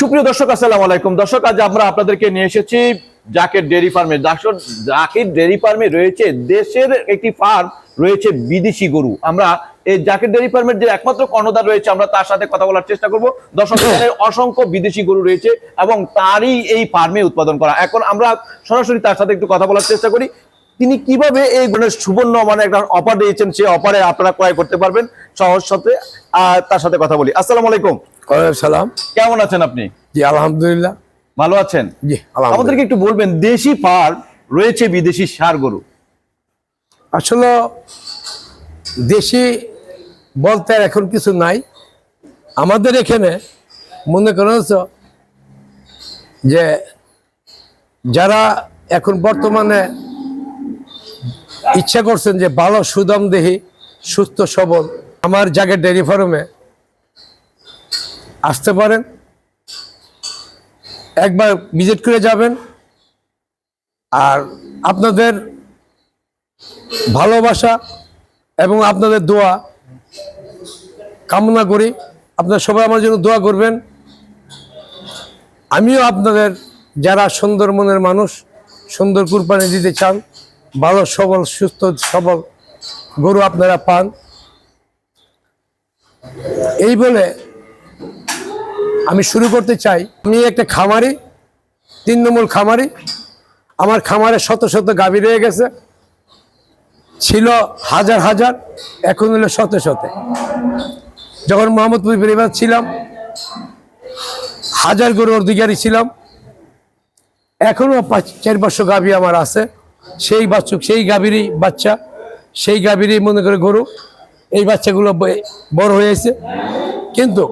সুপ্রিয় দর্শক, আসসালামু আলাইকুম। দর্শক, আজ আমরা আপনাদেরকে নিয়ে এসেছি জাকের ডেরি ফার্মে। জাকের ডেরি ফার্মে রয়েছে, দেশের একটি ফার্ম রয়েছে বিদেশি গরু। আমরা এই জাকের ডেরি ফার্মের যে একমাত্র কর্ণধার রয়েছে, আমরা তার সাথে কথা বলার চেষ্টা করব। দর্শক অসংখ্য বিদেশি গরু রয়েছে এবং তারই এই ফার্মে উৎপাদন করা। এখন আমরা সরাসরি তার সাথে একটু কথা বলার চেষ্টা করি। তিনি কীভাবে এই ধরনের সুবর্ণ মানে একটা অফার দিয়েছেন সেই অফারে আপনারা ক্রয় করতে পারবেন সহজ সাথে আর তার সাথে কথা বলি। আসসালামু আলাইকুম। সালাম কেমন আছেন আপনি? জি আলহামদুলিল্লাহ। ভালো আছেন? জি আলহামদুলিল্লাহ। আমাদেরকে একটু বলবেন দেশি ফার্ম রয়েছে বিদেশি সার গরু? আসলে দেশি বলতে এখন কিছু নাই। আমাদের এখানে মনে করা হচ্ছে যে যারা এখন বর্তমানে ইচ্ছা করছেন যে ভালো সুদম দেহি সুস্থ সবল আমার জায়গায় ডেয়ারি ফার্মে আসতে পারেন। একবার ভিজিট করে যাবেন। আর আপনাদের ভালোবাসা এবং আপনাদের দোয়া কামনা করি। আপনারা সবাই আমার জন্য দোয়া করবেন। আমিও আপনাদের যারা সুন্দর মনের মানুষ, সুন্দর কুরবানি দিতে চান, ভালো, সবল, সুস্থ, সবল গরু আপনারা পান। এই বলে আমি শুরু করতে চাই। আমি একটা খামারি, তিন নম্বর খামারি। আমার খামারে শত শত গাভী রয়ে গেছে। ছিল হাজার হাজার, এখন হলো শত শত। যখন মোহাম্মদপুর পরিবার ছিলাম, হাজার গরু অধিকারী ছিলাম। এখনও পাঁচ, চার পাঁচশো গাভী আমার আছে। সেই বাচ্চুক সেই গাভীরই বাচ্চা, সেই গাভীরই মনে করে গরু। এই বাচ্চাগুলো বড় হয়েছে। কিন্তু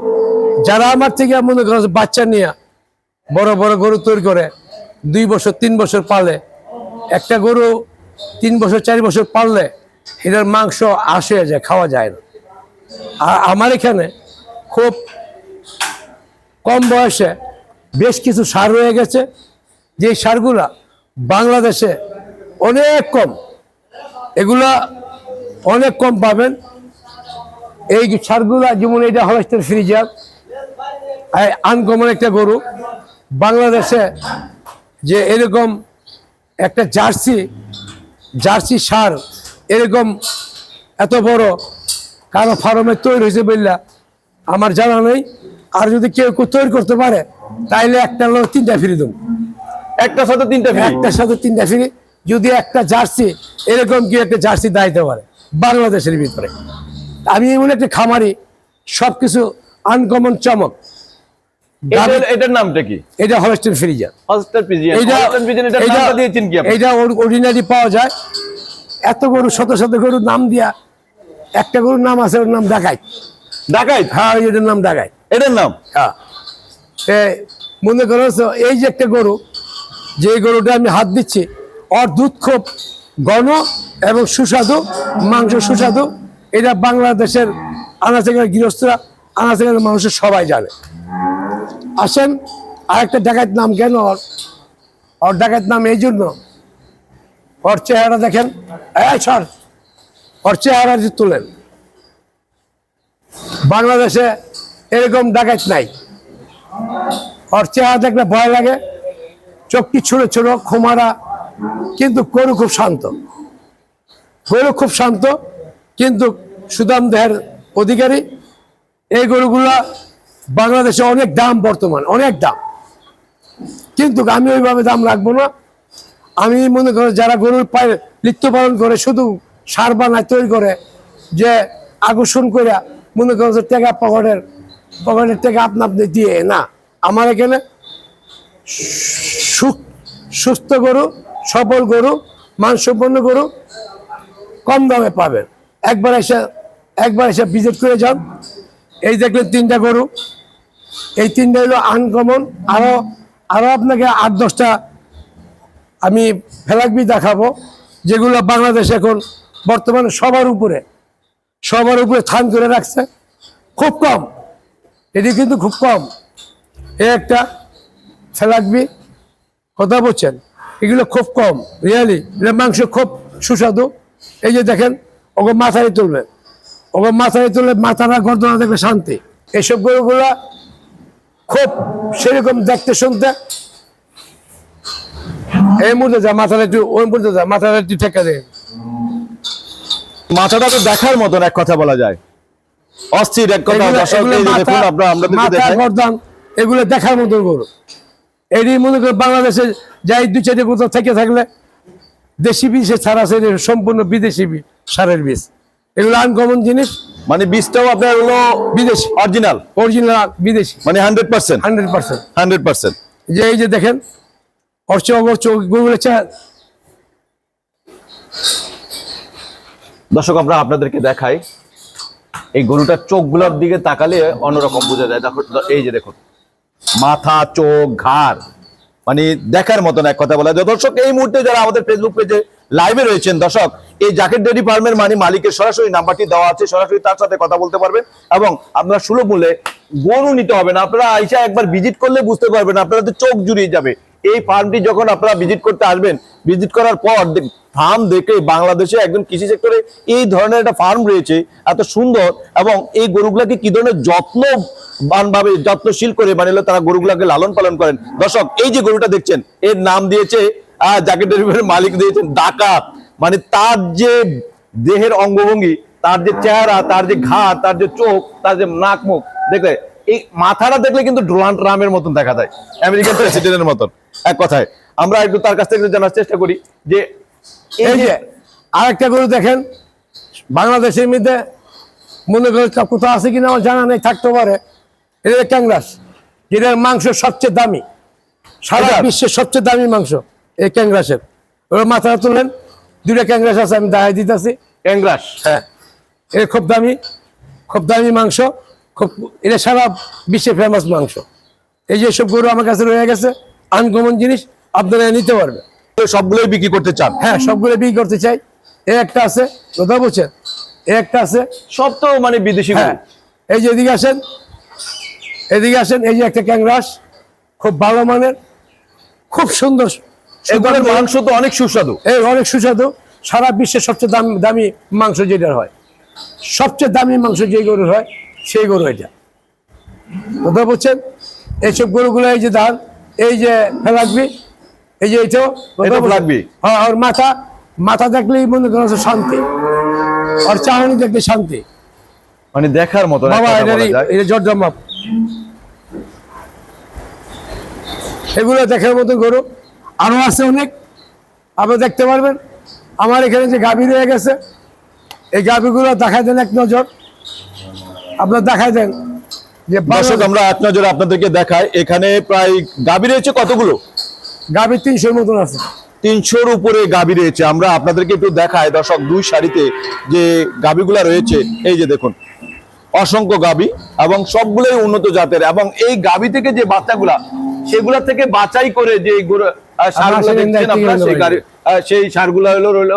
যারা আমার থেকে মনে করে বাচ্চা নিয়ে বড় বড় গরু তৈরি করে, দুই বছর, তিন বছর পালে, একটা গরু তিন বছর, চার বছর পাললে এটার মাংস আসে যায় খাওয়া যায় না। আর আমার এখানে খুব কম বয়সে বেশ কিছু সার রয়ে গেছে। যে সারগুলা বাংলাদেশে অনেক কম, এগুলা অনেক কম পাবেন। এই সারগুলা, যেমন এটা হলস্টের ফ্রিজার আনকমন একটা গরু। বাংলাদেশে যে এরকম একটা জার্সি জার্সি সার এরকম এত বড় কারও ফার্মে তৈরি হয়েছে বললা আমার জানা নেই। আর যদি কেউ কেউ তৈরি করতে পারে তাইলে একটা লোক তিনটা ফ্রি দেবো। একটা সাথে তিনটা। একটার সাথে তিনটা ফ্রি। যদি একটা জার্সি এরকম কি একটা জার্সি দাইতে পারে? বাংলাদেশের ভিতরে। আমি এমন একটা খামারি সব কিছু আনকমন চমক। এটার এটার নামটা কি? এটা হলস্টেন ফ্রিজার নামটা দিয়েছেন কি আপনি। অর্ডিনারি পাওয়া যায়। এত গরু শত শত গরুর নাম দিয়া একটা গরুর নাম আছে ওর নাম হ্যাঁ এটার নাম এটার নাম? হ্যাঁ। মনে করো এই যে একটা গরু যে গরুটা আমি হাত দিচ্ছি ওর দুধ খুব ঘন এবং সুস্বাদু মাংস সুস্বাদু। এটা বাংলাদেশের আনাচেখানে গৃহস্থরা আনাচেখানে মানুষের সবাই জানে। আসেন, আরেকটা ডাকাত নাম কেন? ওর ওর ডাকাত নাম এই জন্য। ওর চেহারা দেখেন। সর, ওর চেহারা যে তুলেন। বাংলাদেশে এরকম ডাকাত নাই। ওর চেহারা দেখলে ভয় লাগে। চোখটি ছোট ছোট খোমারা, কিন্তু গরু খুব শান্ত। গরু খুব শান্ত, কিন্তু সুদাম দেহের অধিকারী। এই গরুগুলা বাংলাদেশে অনেক দাম বর্তমান, অনেক দাম। কিন্তু আমি ওইভাবে দাম রাখব না। আমি মনে করি যারা গরুর পায়ে লিপ্ত পালন করে, শুধু সার বানায়, তৈরি করে, যে আকর্ষণ করে, মনে করো যে টাকা পকেটের পকেটের টাকা আপনা আপনি দিয়ে, না। আমার এখানে সুস্থ গরু, সবল গরু, মানসম্পন্ন গরু কম দামে পাবেন। একবার এসে একবার এসে ভিজিট করে যান। এই দেখলেন তিনটা গরু। এই তিনটা হলো আনকমন আরও আরও আপনাকে আট, দশটা আমি ফেলাকবি দেখাবো, যেগুলো বাংলাদেশ এখন বর্তমানে সবার উপরে সবার উপরে স্থান করে রাখছে। খুব কম, এটি কিন্তু খুব কম। এ একটা ফেলাকবি কথা বলছেন? এগুলো খুব কম রিয়ালি এটা মাংস খুব সুস্বাদু। এই যে দেখেন ওকে মাথায় তুলবেন ওকে মাথায় তুলে মাথাটা গর্দনা দেখবে শান্তি। এসব গরুগুলা খুব সেরকম দেখতে শুনতে। এই মুহূর্তে যা মাথাটা একটু ওই মুহূর্তে যা মাথাটা একটু ঠেকা দেয় মাথাটা তো দেখার মতন এক কথা বলা যায়। অস্থির এক কথা এগুলো- দর্শক এগুলো এই যে মাথা- দেখুন আমরা আমরা দেখাই এগুলো দেখার মতো গরু এটি মনে করি বাংলাদেশে যাই দু চারটে কোথাও থেকে থাকলে দেশি বীজ ছাড়া আছে সম্পূর্ণ বিদেশি সারের বীজ। এগুলো আনকমন জিনিস। মানে বীজটাও আপনার হলো বিদেশি অরিজিনাল অরিজিনাল বিদেশি। মানে hundred percent hundred percent hundred percent যে এই যে দেখেন অর্চ অগর্চ গরুগুলো দর্শক আমরা আপনাদেরকে দেখাই। এই গরুটার চোখগুলোর দিকে তাকালে অন্যরকম বোঝা যায়। দেখো এই যে দেখুন মাথা চোখ ঘাড় মানে দেখার মতন এক কথা বলা যায়। দর্শক এই মুহূর্তে যারা আমাদের ফেসবুক পেজে লাইভে রয়েছেন। দর্শক, এই জ্যাকেট ডেরি ফার্মের মানে মালিকের সরাসরি নাম্বারটি দেওয়া আছে। সরাসরি তার সাথে কথা বলতে পারবেন এবং আপনারা সুলভ মূল্যে গরু নিতে হবে না। আপনারা আইসা একবার ভিজিট করলে বুঝতে পারবেন আপনারা তো চোখ জুড়িয়ে যাবে। এই ফার্মটি যখন আপনারা ভিজিট করতে আসবেন ভিজিট করার পর ফার্ম দেখে বাংলাদেশে একজন কৃষি সেক্টরে এই ধরনের একটা ফার্ম রয়েছে, এত সুন্দর এবং এই গরুগুলাকে কি ধরনের যত্ন ভাবে যত্নশীল করে মানে তারা গরুগুলাকে লালন পালন করেন। দর্শক, এই যে গরুটা দেখছেন, এর নাম দিয়েছে আহ জ্যাকেট ডেলিভারির মালিক দিয়েছেন ডাকাত। মানে তার যে দেহের অঙ্গভঙ্গি তার যে চেহারা তার যে ঘা তার যে চোখ তার যে নাক মুখ দেখলে এই মাথাটা দেখলে কিন্তু ডোনাল্ড ট্রাম্পের মতন দেখা যায় আমেরিকান প্রেসিডেন্টের মতন। এক কথায় আমরা একটু তার কাছ থেকে জানার চেষ্টা করি যে এই যে আরেকটা গরু দেখেন বাংলাদেশের মধ্যে মনে করেন কা- কোথাও আছে কিনা আমার জানা নেই থাকতে পারে। এটা ক্যাংরাস যেটার মাংস সবচেয়ে দামি সারা বিশ্বের সবচেয়ে দামি মাংস। এই ক্যাংরাসের। ওরা মাথা তুললেন দুইটা ক্যাংরাস আছে আমি দেখাই দিতেছি। ক্যাংরাস? হ্যাঁ। এটা খুব দামি খুব দামি মাংস খুব এটা সারা বিশ্বে ফেমাস মাংস। এই যে সব গরু আমার কাছে রয়ে গেছে আনকমন জিনিস আপনারা নিতে পারবেন। সবগুলোই বিক্রি করতে চান? হ্যাঁ সবগুলো বিক্রি করতে চাই। এ একটা আছে কথা বলছেন? এ একটা আছে। সব তো মানে বিদেশি হ্যাঁ। এই যে এদিকে আসেন এদিকে আসেন এই যে একটা ক্যাংরাস খুব ভালো মানের খুব সুন্দর এগুলোর মাংস তো অনেক সুস্বাদু। এই অনেক সুস্বাদু। সারা বিশ্বের সবচেয়ে দামি দামি মাংস যেটা হয়। সবচেয়ে দামি মাংস যে গরুর হয় সেই গরু এটা। কথা বলছেন? এইসব গরুগুলো এই যে ধান এই যে ফেলাকবি এই যে এইটাও এটা হ্যাঁ ওর মাথা মাথা দেখলেই মনে করেন শান্তি। আর চাহনি দেখলে শান্তি। মানে দেখার মতো বাবা এটা জর্জমাপ এগুলো দেখার মতো গরু। আরও আছে অনেক। আপনি দেখতে পারবেন। আমার এখানে যে গাভী রয়ে গেছে এই গাভীগুলো দেখাই দেন এক নজর। আপনার দেখাই দেন যে দর্শক আমরা এক নজরে আপনাদেরকে দেখাই। এখানে প্রায় গাবি রয়েছে কতগুলো? গাভী তিনশোর মতন আছে। তিনশোর উপরে গাবি রয়েছে। আমরা আপনাদেরকে একটু দেখাই। দর্শক দুই সারিতে যে গাবিগুলা রয়েছে এই যে দেখুন। অসংখ্য গাবি এবং সবগুলোই উন্নত জাতের। এবং এই গাবি থেকে যে বাচ্চাগুলা সেগুলা থেকে বাছাই করে যে সারগুলা দেখছেন আপনারা? সেই। গাড়ি সেই সারগুলো হলো রইল।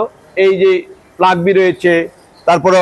এই যে প্লাগবি রয়েছে তারপরে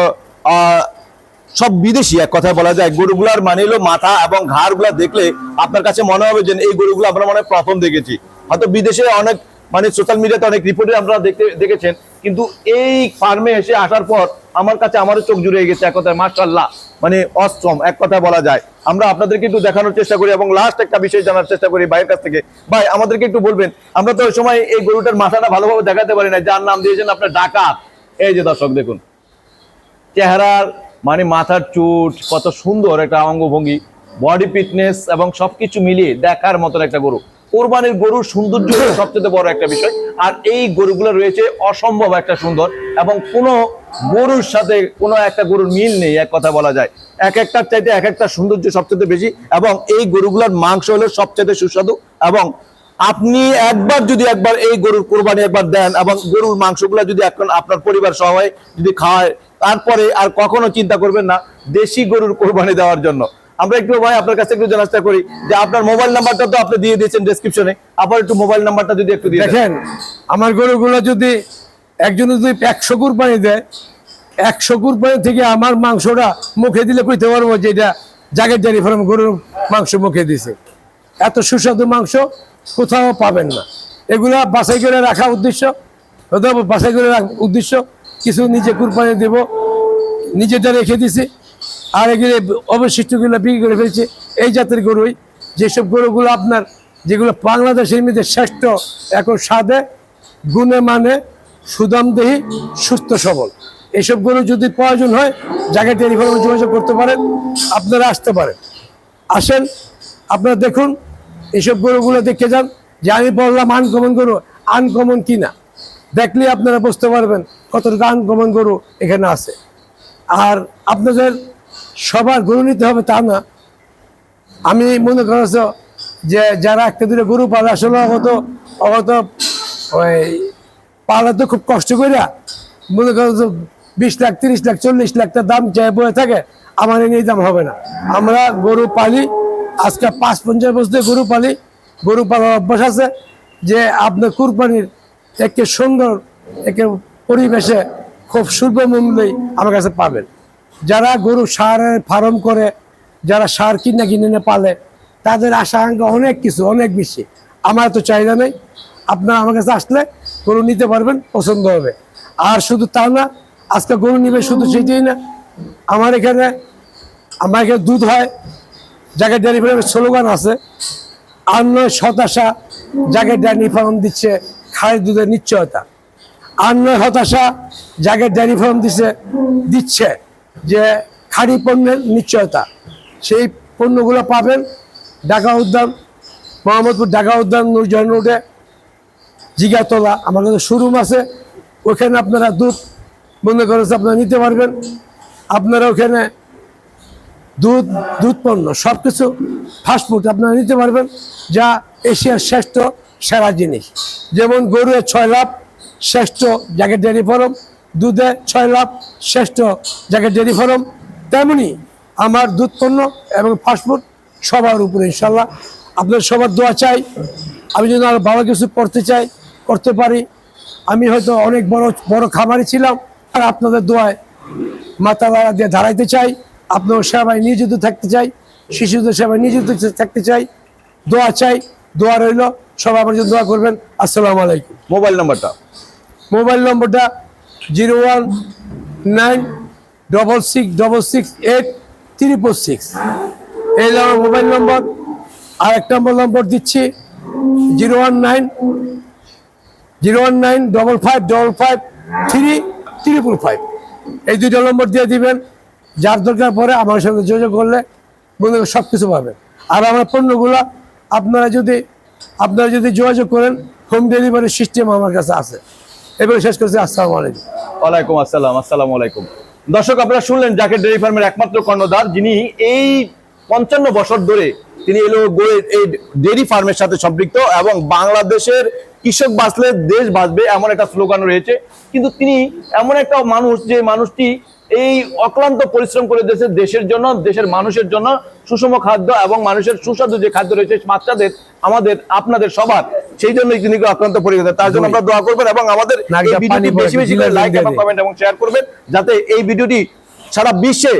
সব বিদেশি এক কথায় বলা যায়। গরুগুলার মানে হলো মাথা এবং ঘাড়গুলা দেখলে আপনার কাছে মনে হবে যে এই গরুগুলো আমরা মনে প্রথম দেখেছি। হয়তো বিদেশে অনেক মানে সোশ্যাল মিডিয়াতে অনেক রিপোর্টে আপনারা দেখতে দেখেছেন। কিন্তু এই ফার্মে এসে আসার পর আমার কাছে আমারও চোখ জুড়ে গেছে এক কথায় মার্শাল্লাহ মানে অষ্টম, এক কথায় বলা যায়। আমরা আপনাদেরকে একটু দেখানোর চেষ্টা করি এবং লাস্ট একটা বিষয় জানার চেষ্টা করি ভাইয়ের কাছ থেকে। ভাই, আমাদেরকে একটু বলবেন, আমরা তো ওই সময় এই গরুটার মাথাটা ভালোভাবে দেখাতে পারি না যার নাম দিয়েছেন আপনার ডাকাত। এই যে দর্শক, দেখুন, চেহারার মানে মাথার চুট, কত সুন্দর একটা অঙ্গভঙ্গি বডি ফিটনেস এবং সবকিছু মিলিয়ে দেখার মতন একটা গরু। কোরবানির গরুর সৌন্দর্য সবচেয়ে বড় একটা বিষয়। আর এই গরুগুলো রয়েছে অসম্ভব একটা সুন্দর এবং কোনো গরুর সাথে কোনো একটা গরুর মিল নেই, এক কথা বলা যায়। এক একটার চাইতে এক একটা সৌন্দর্য সবচেয়ে বেশি এবং এই গরুগুলোর মাংস হলো সবচেয়ে সুস্বাদু এবং আপনি একবার যদি একবার এই গরুর কোরবানি একবার দেন এবং গরুর মাংসগুলো যদি এখন আপনার পরিবার সবাই যদি খাওয়ায়, তারপরে আর কখনো চিন্তা করবেন না, দেশি গরুর কোরবানি দেওয়ার জন্য। আমরা একটু ভাই আপনার কাছে একটু জানার করি যে আপনার মোবাইল নাম্বারটা তো আপনি দিয়ে দিয়েছেন ডেসক্রিপশনে আবার একটু মোবাইল নাম্বারটা যদি একটু দিয়ে। দেখেন, আমার গরুগুলো যদি একজন যদি একশো কুরবানি দেয়, একশো কুরবানি থেকে আমার মাংসটা মুখে দিলে কইতে পারব যে এটা জাগের জারি ফার্ম গরুর মাংস মুখে দিছে। এত সুস্বাদু মাংস কোথাও পাবেন না। এগুলা বাছাই করে রাখা উদ্দেশ্য বাছাই করে রাখা উদ্দেশ্য, কিছু নিজে কুরবানি দেব নিজেটা রেখে দিছি আর এগুলো অবশিষ্টগুলো বিক্রি করে ফেলছে। এই জাতের গরুই, যেসব গরুগুলো আপনার, যেগুলো বাংলাদেশের মধ্যে শ্রেষ্ঠ, এখন স্বাদে, গুণে মানে সুদামদেহী, সুস্থ, সবল। এসব গরু যদি প্রয়োজন হয় জায়গায় ফার্মে যোগাযোগ করতে পারেন, আপনারা আসতে পারেন। আসেন, আপনারা দেখুন, এসব গরুগুলো দেখে যান যে আমি বললাম আনকমন গরু আনকমন কি না দেখলে আপনারা বুঝতে পারবেন কতটুকু আনকমন গরু এখানে আছে। আর আপনাদের সবার গরু নিতে হবে তা না। আমি মনে করছ যে যারা একটা দুটো গরু পালে আসলে অগত অগত ওই পালা তো খুব কষ্ট করিয়া মনে করো বিশ লাখ, তিরিশ লাখ, চল্লিশ লাখ দাম চাই বয়ে থাকে, আমার এই দাম হবে না। আমরা গরু পালি, আজকে পাঁচ পঞ্চাশ বছর ধরে গরু পালি, গরু পালার অভ্যাস আছে যে আপনার কুরবানির একে সুন্দর, একে পরিবেশে খুব স্বল্প মূল্যেই আমার কাছে পাবেন। যারা গরু সারের ফার্ম করে, যারা সার কিনে কিনে পালে, তাদের আশা আকাঙ্ক্ষা অনেক কিছু, অনেক বেশি। আমার তো চাহিদা নেই। আপনারা আমার কাছে আসলে গরু নিতে পারবেন, পছন্দ হবে। আর শুধু তা না, আজকে গরু নিবে শুধু সেটাই না, আমার এখানে আমার এখানে দুধ হয় জায়গায় ডেয়ারি ফার্মের স্লোগান আছে, আর নয় শতাশা জায়গায় ডেয়ারি ফার্ম দিচ্ছে খায় দুধের নিশ্চয়তা। আর নয় হতাশা জায়গায় ডেয়ারি ফার্ম দিচ্ছে দিচ্ছে। যে খাঁটি পণ্যের নিশ্চয়তা। সেই পণ্যগুলো পাবেন ঢাকা উদ্যান, মোহাম্মদপুর ঢাকা উদ্যান নুরজান রোডে, জিগাতলা, আমার কাছে শোরুম আছে। ওখানে আপনারা দুধ মনে করেছে আপনারা নিতে পারবেন। আপনারা ওখানে দুধ দুধ পণ্য সব কিছু ফাস্টফুড আপনারা নিতে পারবেন, যা এশিয়ার শ্রেষ্ঠ সেরা জিনিস। যেমন গরুয়ের ছয় লাভ, শ্রেষ্ঠ জায়গায় ডেয়ারি ফার্ম দুধে ছয় লাভ শ্রেষ্ঠ যাকে ডেয়ারি ফার্ম তেমনি আমার দুধ পণ্য এবং ফাস্টফুড সবার উপরে ইনশাল্লাহ আপনার সবার দোয়া চাই। আমি যদি আরও ভালো কিছু করতে চাই করতে পারি আমি হয়তো অনেক বড় বড় খামারি ছিলাম আর আপনাদের দোয়ায় মাথা লাগা দিয়ে দাঁড়াইতে চাই। আপনার সেবায় নিয়োজিত থাকতে চাই শিশুদের সেবায় নিয়োজিত থাকতে চাই। দোয়া চাই দোয়া রইল। সবাই আমার জন্য দোয়া করবেন। আসসালামু আলাইকুম। মোবাইল নম্বরটা? মোবাইল নম্বরটা zero one nine double six double six eight triple six এই আমার মোবাইল নম্বর আর একটা নম্বর নম্বর দিচ্ছি zero one nine zero one nine double five double five three triple five এই দুইটা নম্বর দিয়ে দিবেন, যার দরকার পরে আমার সঙ্গে যোগাযোগ করলে করেন সব কিছু পাবেন। আর আমার পণ্যগুলো আপনারা যদি আপনারা যদি যোগাযোগ করেন হোম ডেলিভারি সিস্টেম আমার কাছে আছে। এবারে শেষ করছি, আসসালামু আলাইকুম। ওয়ালাইকুম আসসালাম, আসসালামু আলাইকুম। দর্শক, আপনারা শুনলেন জাকের ডেয়ারি ফার্মের একমাত্র কর্ণধার, যিনি এই পঞ্চান্ন বছর ধরে তিনি এলো গোয়ে এই ডেয়ারি ফার্মের সাথে সম্পৃক্ত এবং বাংলাদেশের কৃষক বাঁচলে দেশ বাঁচবে এমন একটা স্লোগান রয়েছে। কিন্তু তিনি এমন একটা মানুষ যে মানুষটি এই অক্লান্ত পরিশ্রম করে দেশের দেশের জন্য দেশের মানুষের জন্য সুষম খাদ্য এবং মানুষের সুস্বাদু যে খাদ্য রয়েছে বাচ্চাদের আমাদের আপনাদের সবার সেই জন্যই তিনি অক্লান্ত পরিশ্রম তার জন্য আমরা দোয়া করবেন এবং আমাদের বেশি বেশি করে লাইক এবং কমেন্ট এবং শেয়ার করবেন যাতে এই ভিডিওটি সারা বিশ্বে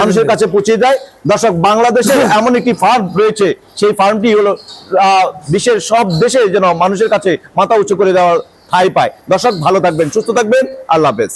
মানুষের কাছে পৌঁছে যায়। দর্শক বাংলাদেশে এমন একটি ফার্ম রয়েছে সেই ফার্মটি হলো আহ, বিশ্বের সব দেশে যেন মানুষের কাছে মাথা উঁচু করে দেওয়ার ঠাই পায়। দর্শক ভালো থাকবেন সুস্থ থাকবেন আল্লাহ হাফেজ।